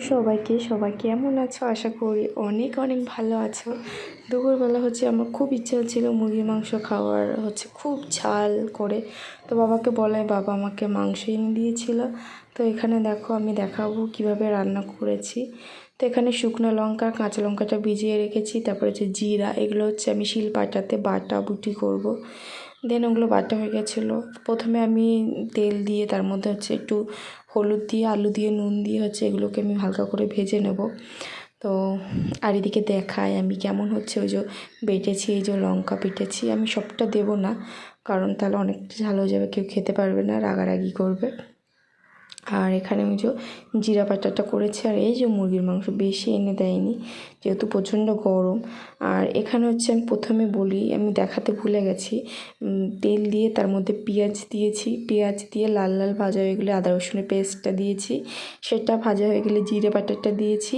সবাইকে সবাই কেমন আছো? আশা করি অনেক অনেক ভালো আছো। দুপুরবেলা হচ্ছে আমার খুব ইচ্ছা ছিল মুরগির মাংস খাওয়ার, হচ্ছে খুব ঝাল করে। তো বাবাকে বলায় বাবা আমাকে মাংস এনে দিয়েছিল। তো এখানে দেখো আমি দেখাবো কীভাবে রান্না করেছি। তো এখানে শুকনো লঙ্কা, কাঁচা লঙ্কাটা ভিজিয়ে রেখেছি। তারপরে হচ্ছে জিরা, এগুলো হচ্ছে আমি শিল পাটাতে বাটা বুটি করব। দেন ওগুলো বাটা হয়ে গেছিল। প্রথমে আমি তেল দিয়ে, তার মধ্যে হচ্ছে একটু হলুদ দিয়ে, আলু দিয়ে, নুন দিয়ে হচ্ছে এগুলোকে আমি হালকা করে ভেজে নেব। তো আর এদিকে দেখায় আমি কেমন হচ্ছে ওই যে বেটেছি, এই যে লঙ্কা পেটেছি। আমি সবটা দেব না, কারণ তাহলে অনেকটা ঝাল হয়ে যাবে, কেউ খেতে পারবে না, রাগারাগি করবে। আর এখানে ওই যে জিরা বাটাটা করেছি, আর এই যে মুরগির মাংস বেশি এনে দেয়নি, যেহেতু প্রচণ্ড গরম। আর এখানে হচ্ছে আমি প্রথমে বলি, আমি দেখাতে ভুলে গেছি তেল দিয়ে তার মধ্যে পেঁয়াজ দিয়েছি। পেঁয়াজ দিয়ে লাল লাল ভাজা হয়ে গেলে আদা রসুনের পেস্টটা দিয়েছি। সেটা ভাজা হয়ে গেলে জিরে বাটারটা দিয়েছি।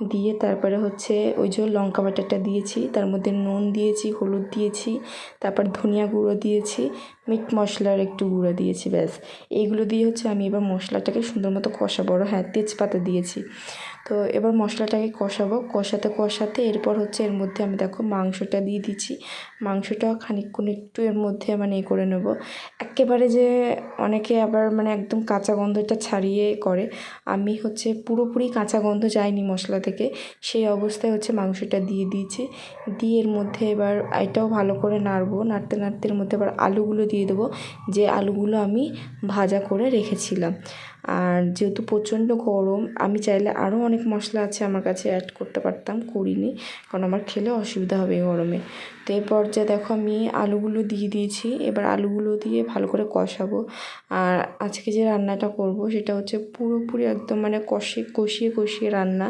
দিয়ে তারপরে হচ্ছে ওই যে লঙ্কা বাটারটা দিয়েছি, তার মধ্যে নুন দিয়েছি, হলুদ দিয়েছি, তারপর ধনিয়া গুঁড়ো দিয়েছি, মিট মশলার একটু গুঁড়ো দিয়েছি, ব্যাস। এইগুলো দিয়ে হচ্ছে আমি এবার মশলাটাকে সুন্দর মতো কষাবো। হ্যাঁ তেজপাতা দিয়েছি। তো এবার মশলাটাকে কষাবো। কষাতে কষাতে এরপর হচ্ছে এর মধ্যে আমি দেখো মাংসটা দিয়ে দিচ্ছি। মাংসটা খানিকক্ষণ একটু এর মধ্যে মানে এ করে নেব। একেবারে যে অনেকে আবার মানে একদম কাঁচা গন্ধটা ছাড়িয়ে করে। আমি হচ্ছে পুরোপুরি কাঁচা গন্ধ যায়নি মশলা থেকে সেই অবস্থায় হচ্ছে মাংসটা দিয়ে দিয়েছি। দিয়ে এর মধ্যে এবার এটাও ভালো করে নাড়বো। নাড়তে নাড়তে এর মধ্যে এবার আলুগুলো দিয়ে দেবো। যে আলুগুলো আমি ভাজা করে রেখেছিলাম। আর যেহেতু প্রচণ্ড গরম, আমি চাইলে আরও অনেক মশলা আছে আমার কাছে অ্যাড করতে পারতাম, করিনি। কারণ আমার খেলে অসুবিধা হবে গরমে। তো এই পর্যায়ে দেখো আমি আলুগুলো দিয়ে দিয়েছি। এবার আলুগুলো দিয়ে ভালো করে কষাবো। আর আজকে যে রান্নাটা করব সেটা হচ্ছে পুরোপুরি একদম মানে কষে কষিয়ে কষিয়ে রান্না।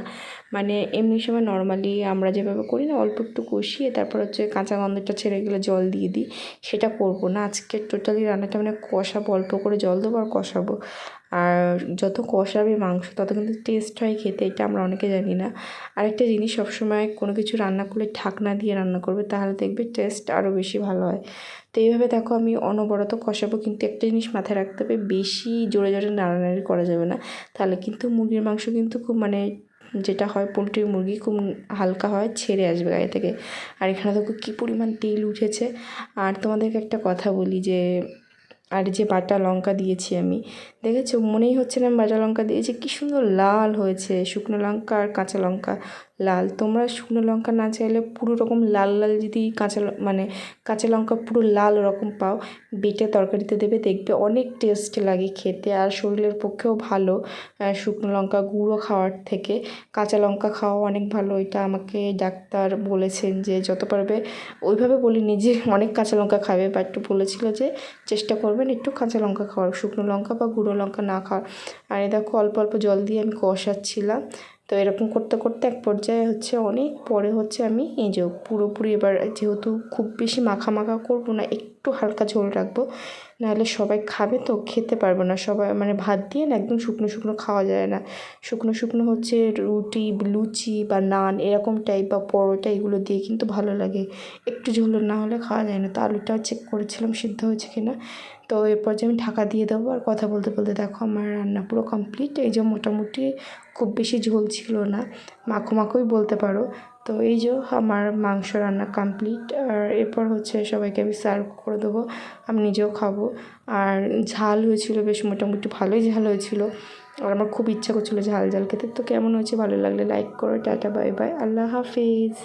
মানে এমনি সময় নর্মালি আমরা যেভাবে করি না, অল্প একটু কষিয়ে তারপর হচ্ছে কাঁচা গন্ধটা ছেড়ে গেলে জল দিয়ে দিই। সেটা করব না। আজকে টোটালি রান্নাটা মানে কষাবো, অল্প করে জল দেবো আর কষাবো। আর যত কষাবে মাংস, তত কিন্তু টেস্ট হয় খেতে, এটা আমরা অনেকে জানি না। আরেকটা জিনিস সবসময় কোনো কিছু রান্না করলে ঢাকনা দিয়ে রান্না করবে, তাহলে দেখবে টেস্ট আরও বেশি ভালো হয়। তো এইভাবে দেখো আমি অনবরত কষাবো, কিন্তু একটা জিনিস মাথায় রাখতে হবে, বেশি জোরে জোরে নাড়ানাড়ি করা যাবে না। তাহলে কিন্তু মুরগির মাংস কিন্তু খুব মানে যেটা হয়, পোলট্রি মুরগি খুব হালকা হয়, ছেড়ে আসবে গায়ে থেকে। আর এখানে দেখো কী পরিমাণ তেল উঠেছে। আর তোমাদেরকে একটা কথা বলি যে আর যে বাটা লঙ্কা দিয়েছি আমি, দেখেছ? মনেই হচ্ছে না আমি বাটা লঙ্কা দিয়েছি, কী সুন্দর লাল হয়েছে, শুকনো লঙ্কা আর কাঁচা লঙ্কা। লাল। তোমরা শুকনো লঙ্কা না চাইলে পুরো রকম লাল লাল যদি কাঁচা মানে কাঁচা লঙ্কা পুরো লাল ওরকম পাও, বেটে তরকারিতে দেবে, দেখবে অনেক টেস্ট লাগে খেতে আর শরীরের পক্ষেও ভালো। শুকনো লঙ্কা গুঁড়ো খাওয়ার থেকে কাঁচা লঙ্কা খাওয়া অনেক ভালো। এটা আমাকে ডাক্তার বলেছেন যে যত পারবে, ওইভাবে বলিনি যে অনেক কাঁচা লঙ্কা খাবে বা একটু বলেছিল যে চেষ্টা করবেন একটু কাঁচা লঙ্কা খাওয়ার। শুকনো লঙ্কা বা গুঁড়ো লঙ্কা না খাওয়ার। আর এই দেখো, অল্প অল্প জল দিয়ে আমি কষাচ্ছিলাম। তো এরকম করতে করতে এক পর্যায়ে হচ্ছে অনেক পরে হচ্ছে আমি এই যে পুরোপুরি এবার যেহেতু খুব বেশি মাখা মাখা করব না একটু হালকা ঝোল রাখব। নাহলে সবাই খাবে তো, খেতে পারব না। সবাই মানে ভাত দিয়ে না একদম শুকনো শুকনো খাওয়া যায় না। শুকনো শুকনো হচ্ছে রুটি, লুচি বা নান এরকম টাইপ বা পরোটা এগুলো দিয়ে কিন্তু ভালো লাগে। একটু ঝোল না হলে খাওয়া যায় না। তো আলুটা চেক করেছিলাম সিদ্ধ হয়েছে কিনা। তো এরপর যে আমি ঢাকা দিয়ে দেবো আর কথা বলতে বলতে দেখো আমার রান্না পুরো কমপ্লিট এই যে মোটামুটি খুব বেশি ঝোল ছিল না। মাখো মাখোই বলতে পারো। তো এই যে আমার মাংস রান্না কমপ্লিট আর এরপর হচ্ছে সবাইকে আমি সার্ভ করে দেবো, আমি নিজেও খাব। আর ঝাল হয়েছিল বেশ মোটামুটি ভালোই ঝাল হয়েছিল। আর আমার খুব ইচ্ছা করছিল ঝাল ঝাল খেতে, তো কেমন হয়েছে ভালো লাগলে লাইক করো, টাটা বাই বাই আল্লাহ হাফিজ।